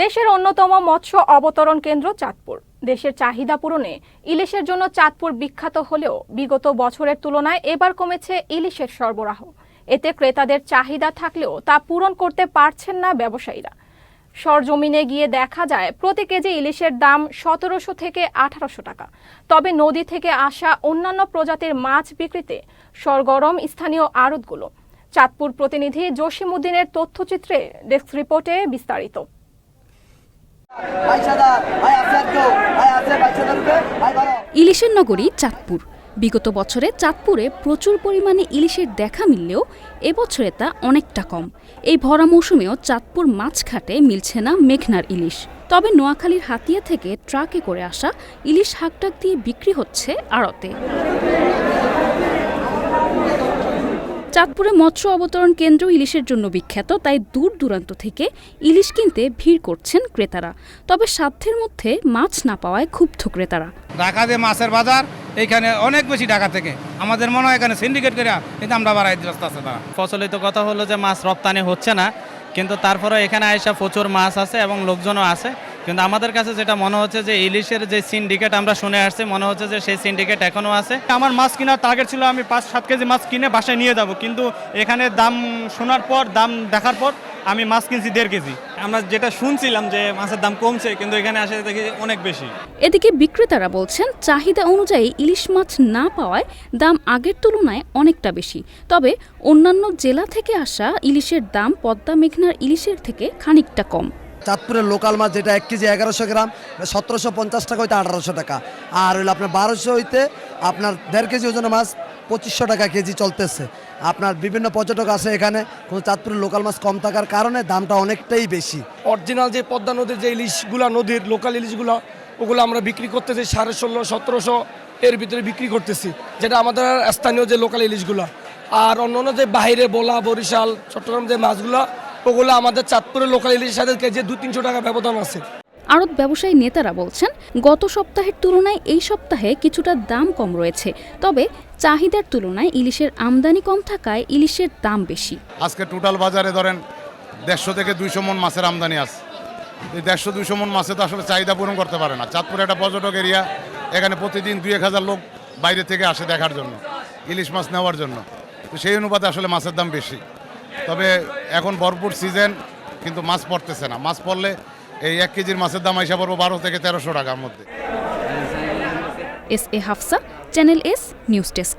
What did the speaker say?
দেশের অন্যতম মৎস্য অবতরণ কেন্দ্র চাঁদপুর। দেশের চাহিদা পূরণে ইলিশের জন্য চাঁদপুর বিখ্যাত হলেও বিগত বছরের তুলনায় এবার কমেছে ইলিশের সরবরাহ। এতে ক্রেতাদের চাহিদা থাকলেও তা পূরণ করতে পারছেন না ব্যবসায়ীরা। সরজমিনে গিয়ে দেখা যায়, প্রতি কেজি ইলিশের দাম সতেরোশো থেকে আঠারোশো টাকা। তবে নদী থেকে আসা অন্যান্য প্রজাতির মাছ বিক্রিতে সরগরম স্থানীয় আড়তগুলো। চাঁদপুর প্রতিনিধি জসিমউদ্দিনের তথ্যচিত্রে ডেস্ক রিপোর্টে বিস্তারিত। ইলিশের নগরী চাঁদপুর। বিগত বছরে চাঁদপুরে প্রচুর পরিমাণে ইলিশের দেখা মিললেও এবছরে তা অনেকটা কম। এই ভরা মৌসুমেও চাঁদপুর মাছঘাটে মিলছে না মেঘনার ইলিশ। তবে নোয়াখালীর হাতিয়া থেকে ট্রাকে করে আসা ইলিশ হাকটাক দিয়ে বিক্রি হচ্ছে আড়তে। চাঁদপুরে মৎস্য অবতরণ কেন্দ্র ইলিশের জন্য বিখ্যাত তাই দূর দূরান্ত থেকে ইলিশ কিনতে ভিড় করছেন ক্রেতারা। তবে সাধ্যের মধ্যে মাছ না পাওয়ায় ক্ষুব্ধ ক্রেতারা। ঢাকা যে মাছের বাজার এইখানে অনেক বেশি ঢাকা থেকে। আমাদের মনে হয় এখানে সিন্ডিকেট করে কিন্তু আমরা বাড়াই দিতে আছে তারা। প্রচলিত কথা হলো যে মাছ রপ্তানি হচ্ছে না কিন্তু তারপরে এখানে আইসা প্রচুর মাছ আছে এবং লোকজনও আছে। কিন্তু আমাদের কাছে যেটা মনে হচ্ছে যে ইলিশের যে সিন্ডিকেট আমরা শুনে আসছি, মনে হচ্ছে যে সেই সিন্ডিকেট এখনও আছে। আমার মাছ কেনার টার্গেট ছিল আমি পাঁচ, সাত কেজি মাছ কিনে বাসায় নিয়ে যাব। কিন্তু এখানে দাম শোনার পর, দাম দেখার পর আমি মাছ কিনছি দেড় কেজি। আমরা যেটা শুনছিলাম যে মাছের দাম কমছে, কিন্তু এখানে আসে দেখি অনেক বেশি। এদিকে বিক্রেতারা বলছেন, চাহিদা অনুযায়ী ইলিশ মাছ না পাওয়ায় দাম আগের তুলনায় অনেকটা বেশি। তবে অন্যান্য জেলা থেকে আসা ইলিশের দাম পদ্মা মেঘনার ইলিশের থেকে খানিকটা কম। চাঁদপুরের লোকাল মাছ যেটা এক কেজি এগারোশো গ্রাম, সতেরোশো পঞ্চাশ টাকা হইতে আঠারোশো টাকা। আর হইল আপনার বারোশো হইতে আপনার দেড় কেজি ওজনের মাছ পঁচিশশো টাকা কেজি চলতেছে। আপনার বিভিন্ন পর্যটক আছে এখানে চাঁদপুরের লোকাল মাছ কম থাকার কারণে দামটা অনেকটাই বেশি। অরিজিনাল যে পদ্মা নদীর যে ইলিশগুলো, নদীর লোকাল ইলিশগুলো, ওগুলো আমরা বিক্রি করতেছি সাড়ে ষোলো, সতেরোশো এর ভিতরে বিক্রি করতেছি, যেটা আমাদের স্থানীয় যে লোকাল ইলিশগুলো। আর অন্যান্য যে বাইরে বোলা, বরিশাল, চট্টগ্রাম যে মাছগুলো ওগুলো আমাদের চাঁদপুরের লোকাল ইলিশের সাথে কেজি দু তিনশো টাকা ব্যবধান আছে। আড়ত ব্যবসায়ী নেতারা বলছেন গত সপ্তাহের তুলনায় এই সপ্তাহে কিছুটা দাম কম রয়েছে তবে চাহিদার তুলনায় ইলিশের আমদানি কম থাকায় ইলিশের দাম বেশি। আজকে টোটাল বাজারে ধরেন দেড়শো থেকে দুইশো মন মাছের আমদানি আছে। এই দেড়শো দুইশো মন মাছে তো আসলে চাহিদা পূরণ করতে পারে না। চাঁদপুর একটা পর্যটক এরিয়া এখানে প্রতিদিন দুই এক হাজার লোক বাইরে থেকে আসে দেখার জন্য ইলিশ মাছ নেওয়ার জন্য। তো সেই অনুপাতে আসলে মাছের দাম বেশি। তবে এখন ভরপুর সিজন কিন্তু মাছ পড়তেছে না। মাছ পড়লে এই এক কেজির মাছের দাম হিসাব পড়ব বারো থেকে তেরোশো টাকার মধ্যে। S A Hafsa channel S, news desk.